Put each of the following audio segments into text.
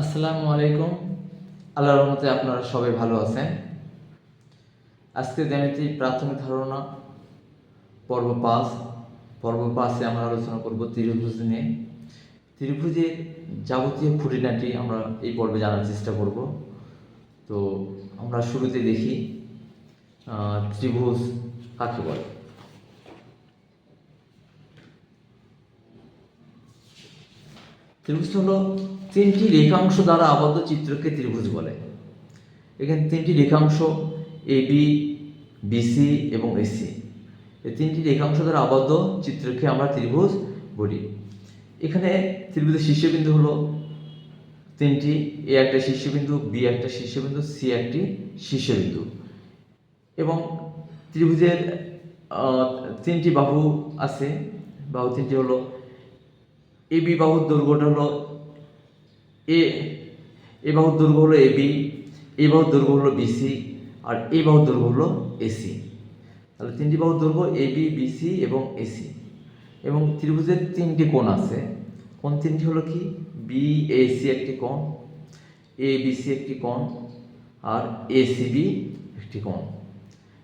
আসসালামু আলাইকুম। আল্লাহর রহমতে আপনারা সবাই ভালো আছেন। আজকে জ্যামিতি প্রাথমিক ধারণা, পর্ব পাঁচ। পর্ব পাঁচে আমরা আলোচনা করব ত্রিভুজ নিয়ে। ত্রিভুজের যাবতীয় খুঁটিনাটি আমরা এই পর্বে জানার চেষ্টা করব। তো আমরা শুরুতে দেখি ত্রিভুজ কাকে বলে? ত্রিভুজ হলো তিনটি রেখাংশ দ্বারা আবদ্ধ চিত্রকে ত্রিভুজ বলে। এখানে তিনটি রেখাংশ এ বি বিসি এবং এসি এই তিনটি রেখাংশ দ্বারা আবদ্ধ চিত্রকে আমরা ত্রিভুজ বলি। এখানে ত্রিভুজের শীর্ষবিন্দু হলো তিনটি এ একটা শীর্ষবিন্দু বি একটা শীর্ষবিন্দু সি একটি শীর্ষবিন্দু। এবং ত্রিভুজের তিনটি বাহু আছে। বাহু তিনটি হলো এ বি বাহুর হলো এ এ বাহুর দৈর্ঘ্য হলো এ বি, এ বাহুর দৈর্ঘ্য হলো বিসি আর এ বাহুর দৈর্ঘ্য হলো এসি তাহলে তিনটি বাহুর দৈর্ঘ্য এ বি বিসি এবং এসি এবং ত্রিভুজের তিনটি কোণ আছে। কোণ তিনটি হলো কি? বি এসি একটি কোণ, এ বিসি একটি কোণ, আর এসিবি একটি কোণ।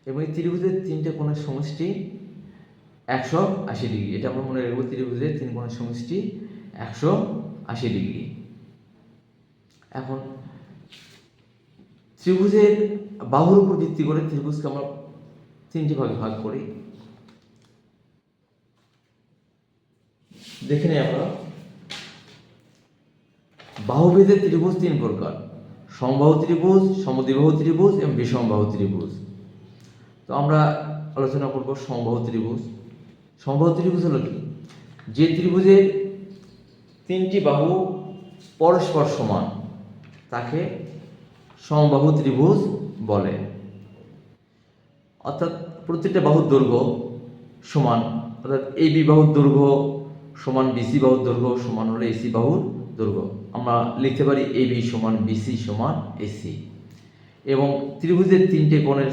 এবং এই ত্রিভুজের তিনটে কোণের সমষ্টি একশো আশি ডিগ্রি। এটা আমরা মনে রাখব ত্রিভুজের তিন কোণের সমষ্টি একশো আশি ডিগ্রি। এখন ত্রিভুজের বাহুর উপর ভিত্তি করে ত্রিভুজকে আমরা তিনটি ভাগে ভাগ করি। দেখে নিই আমরা। বাহুভেদের ত্রিভুজ তিন প্রকার, সমবাহু ত্রিভুজ, সমদ্বিবাহু ত্রিভুজ এবং বিষমবাহু ত্রিভুজ। তো আমরা আলোচনা করব সমবাহু ত্রিভুজ। সমবাহু ত্রিভুজ হলো কি? যে ত্রিভুজের তিনটি বাহু পরস্পর সমান। তাকে সমবাহু ত্রিভুজ বলে। অর্থাৎ প্রত্যেকটা বাহুর দৈর্ঘ্য সমান। অর্থাৎ এই বি বাহুর দৈর্ঘ্য সমান বিসি বাহুর দৈর্ঘ্য সমান হলে এসি বাহুর দৈর্ঘ্য। আমরা লিখতে পারি এ বি সমান বিসি সমান এসি এবং ত্রিভুজের তিনটে কোণের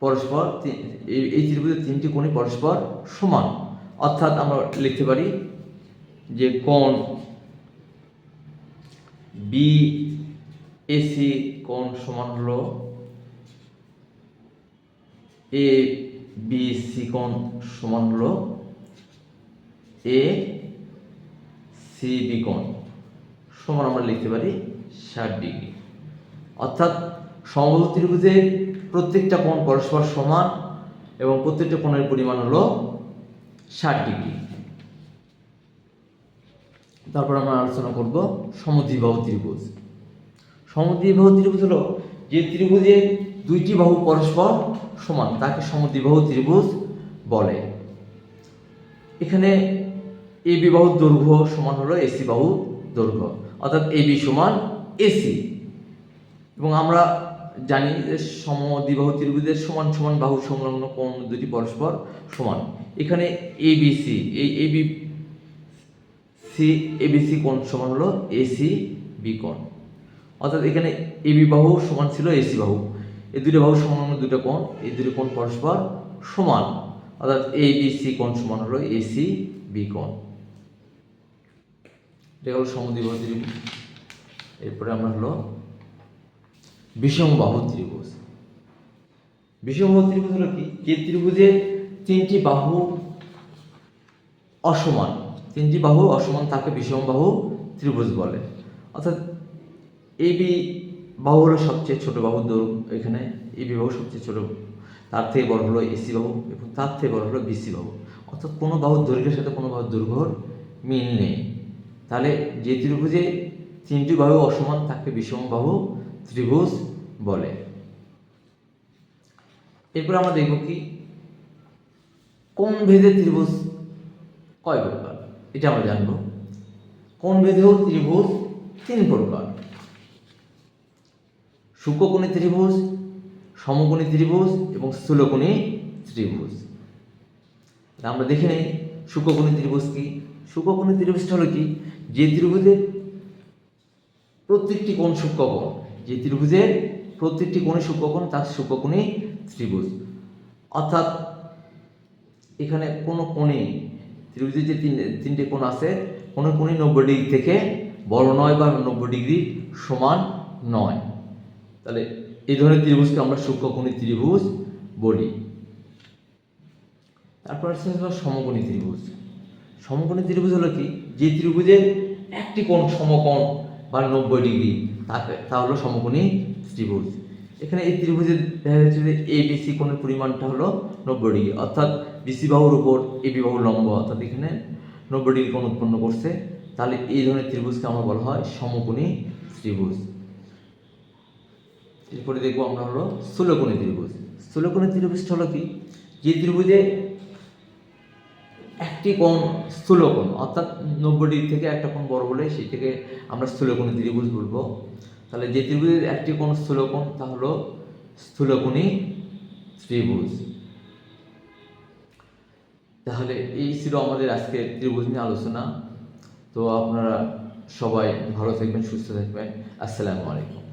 পরস্পর এই- ত্রিভুজের তিনটি কোণই পরস্পর সমান। অর্থাৎ আমরা লিখতে পারি যে কোণ বি এসি কোণ সমান হলো এ বি সি কোণ সমান হলো এ সি বি কোণ। সমান আমরা লিখতে পারি ষাট ডিগ্রি। অর্থাৎ সমবাহু ত্রিভুজের প্রত্যেকটা কোণ পরস্পর সমান এবং প্রত্যেকটা কোণের পরিমাণ হলো ষাট ডিগ্রি। তারপর আমরা আলোচনা করব সমদ্বিবাহু ত্রিভুজ। সমদ্বিবাহু ত্রিভুজ হলো যে ত্রিভুজের দুইটি বাহু পরস্পর সমান, তাকে সমদ্বিবাহু ত্রিভুজ বলে। এখানে এ বি বাহুর দৈর্ঘ্য সমান হলো এসি বাহু দৈর্ঘ্য, অর্থাৎ এ বি সমান এসি এবং আমরা জানি যে সমদ্বিবাহু ত্রিভুজের সমান সমান বাহু সংলগ্ন কোণ দুটি পরস্পর সমান। এখানে এ বি সি, এই এ বি সি এবিসি কোণ সমান হলো? এসি বি কোণ অর্থাৎ এখানে এবি বাহু সমান ছিল এসি বাহু। এই দুটো বাহু সমান হলো দুটো কোণ। এই দুটো কোণ পরস্পর সমান। অর্থাৎ এ, বি, সি কোণ সমান হলো এসি বি কোণ। এটা হলো সমদ্বিবাহু ত্রিভুজ। এরপরে আমরা হলো বিষমবাহু ত্রিভুজ। বিষমবাহু ত্রিভুজ হলো কি? যে ত্রিভুজের তিনটি বাহু অসমান। তিনটি বাহু অসমান তাকে বিষমবাহু ত্রিভুজ বলে। অর্থাৎ এই বি বাহু হলো সবচেয়ে ছোট বাহু দৈর্ঘ্য এখানে এই বি বাহু সবচেয়ে ছোট। তার থেকে বড় হলো এসি বাহু এবং তার থেকে বড় হলো বিসি বাহু। অর্থাৎ কোনো বাহুর দৈর্ঘ্যের সাথে কোনো বাহুর দৈর্ঘ্যর মিল নেই। তাহলে যে ত্রিভুজে তিনটি বাহু অসমান তাকে বিষমবাহু ত্রিভুজ বলে। এরপর আমরা দেখব কি কোন ভেদে ত্রিভুজ কয় প্রকার? এটা আমরা জানব। কোন ভেদেও ত্রিভুজ তিন প্রকার? সূক্ষ্মকোণী ত্রিভুজ, সমকোণী ত্রিভুজ এবং স্থূলকোণী ত্রিভুজ। আমরা দেখে নেই সূক্ষ্মকোণী ত্রিভুজ কি। সূক্ষ্মকোণী ত্রিভুজটা হলো কি? যে ত্রিভুজের প্রত্যেকটি কোণ সূক্ষ্মকোণ যে ত্রিভুজের প্রত্যেকটি কোণে সূক্ষ্মকোণ তার সূক্ষ্মকোণী ত্রিভুজ। অর্থাৎ এখানে কোনো কোণে ত্রিভুজের যে তিন, তিনটে কোণ আছে কোনো কোণে নব্বই ডিগ্রি থেকে বড় নয় বা নব্বই ডিগ্রি সমান নয়। তাহলে এই ধরনের ত্রিভুজকে আমরা সূক্ষ্মকোণী ত্রিভুজ বলি। তারপর আছে সমকোণী ত্রিভুজ। সমকোণী ত্রিভুজ হলো কি? যে ত্রিভুজের একটি কোণ সমকোণ বা নব্বই ডিগ্রি তা হলো সমকোণী ত্রিভুজ। এখানে এই ত্রিভুজের দেখা যাচ্ছে যে এ বিসি কোণের পরিমাণটা হলো নব্বই ডিগ্রি। অর্থাৎ বিসি বাহুর উপর এ বি বাহুর লম্ব, অর্থাৎ এখানে নব্বই ডিগ্রি কোণ উৎপন্ন করছে। তাহলে এই ধরনের ত্রিভুজকে আমরা বলা হয় সমকোণী ত্রিভুজ। এরপরে দেখব আমরা হলো স্থূলকোণী ত্রিভুজ। স্থূলকোণী ত্রিভুজটা হলো কি? যে ত্রিভুজে একটি কোণ স্থূলকোণ অর্থাৎ নব্বই ডিগ্রি থেকে একটা কোণ বড় বলে সেই থেকে আমরা স্থূলকোণী ত্রিভুজ বলব। তাহলে যে ত্রিভুজের একটি কোণ স্থূলকোণ, তা হলো স্থূলকোণী ত্রিভুজ। তাহলে এই ছিল আমাদের আজকে ত্রিভুজ নিয়ে আলোচনা। তো আপনারা সবাই ভালো থাকবেন, সুস্থ থাকবেন। আসসালামু আলাইকুম।